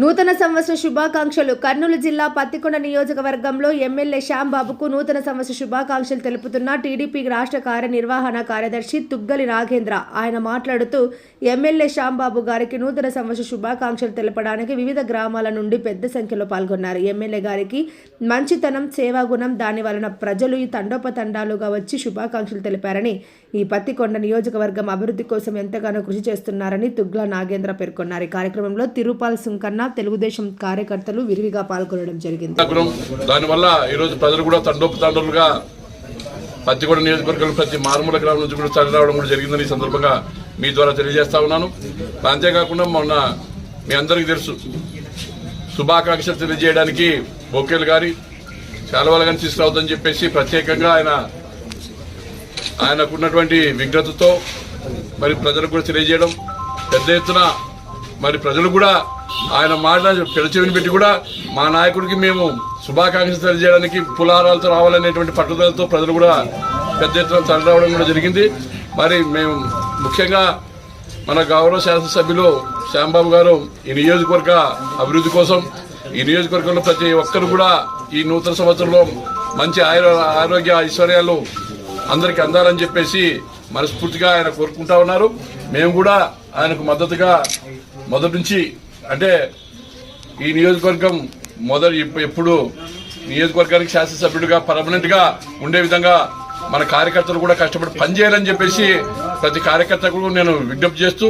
నూతన సంవత్సర శుభాకాంక్షలు. కర్నూలు జిల్లా పత్తికొండ నియోజకవర్గంలో ఎమ్మెల్యే శ్యాంబాబుకు నూతన సంవత్సర శుభాకాంక్షలు తెలుపుతున్న టీడీపీ రాష్ట్ర కార్యనిర్వహణ కార్యదర్శి తుగ్గలి నాగేంద్ర. ఆయన మాట్లాడుతూ ఎమ్మెల్యే శ్యాంబాబు గారికి నూతన సంవత్సర శుభాకాంక్షలు తెలపడానికి వివిధ గ్రామాల నుండి పెద్ద సంఖ్యలో పాల్గొన్నారు. ఎమ్మెల్యే గారికి మంచితనం సేవాగుణం దాని వలన ప్రజలు ఈ తండోపతండాలుగా వచ్చి శుభాకాంక్షలు తెలిపారని ఈ పత్తికొండ నియోజకవర్గం అభివృద్ధి కోసం ఎంతగానో కృషి చేస్తున్నారని తుగ్ల నాగేంద్ర పేర్కొన్నారు. ఈ కార్యక్రమంలో తిరుపాల్ సుంకన్న తెలుగుదేశం కార్యకర్తలు విరివిగా పాల్గొనడం జరిగింది. దానివల్ల ఈరోజు ప్రజలు కూడా తండోపతండలుగా పత్తిగూడ నియోజకవర్గంలో ప్రతి మారుమూల గ్రామం నుంచి కూడా తరలి రావడం కూడా జరిగిందని ఈ సందర్భంగా మీ ద్వారా తెలియజేస్తా ఉన్నాను. అంతేకాకుండా మొన్న మీ అందరికీ తెలుసు శుభాకాంక్షలు తెలియజేయడానికి బొకేలు గారి శాలువాలు కానీ తీసుకురావద్దని చెప్పేసి ప్రత్యేకంగా ఆయన ఆయనకున్నటువంటి విఘ్నతతో మరి ప్రజలకు కూడా తెలియజేయడం పెద్ద ఎత్తున మరి ప్రజలు కూడా ఆయన మాట పెడచెవిని పెట్టి కూడా మా నాయకుడికి మేము శుభాకాంక్షలు తెలియజేయడానికి పులారాలతో రావాలనేటువంటి పట్టుదలతో ప్రజలు కూడా పెద్ద ఎత్తున తరలిరావడం కూడా జరిగింది. మరి మేము ముఖ్యంగా మన గౌరవ శాసనసభ్యులు శ్యాంబాబు గారు ఈ నియోజకవర్గ అభివృద్ధి కోసం ఈ నియోజకవర్గంలో ప్రతి ఒక్కరు కూడా ఈ నూతన సంవత్సరంలో మంచి ఆయుర ఆరోగ్య ఐశ్వర్యాలు అందరికి అందాలని చెప్పేసి మనస్ఫూర్తిగా ఆయన కోరుకుంటా ఉన్నారు. మేము కూడా ఆయనకు మద్దతుగా మొదటి నుంచి అంటే ఈ నియోజకవర్గం మొదలు ఎప్పుడు నియోజకవర్గానికి శాసనసభ్యుడిగా పర్మనెంట్గా ఉండే విధంగా మన కార్యకర్తలు కూడా కష్టపడి పనిచేయాలని చెప్పేసి ప్రతి కార్యకర్తకు నేను విజ్ఞప్తి చేస్తూ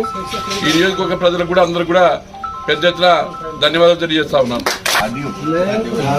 ఈ నియోజకవర్గ ప్రజలకు కూడా అందరూ కూడా పెద్ద ఎత్తున ధన్యవాదాలు తెలియజేస్తా ఉన్నాను.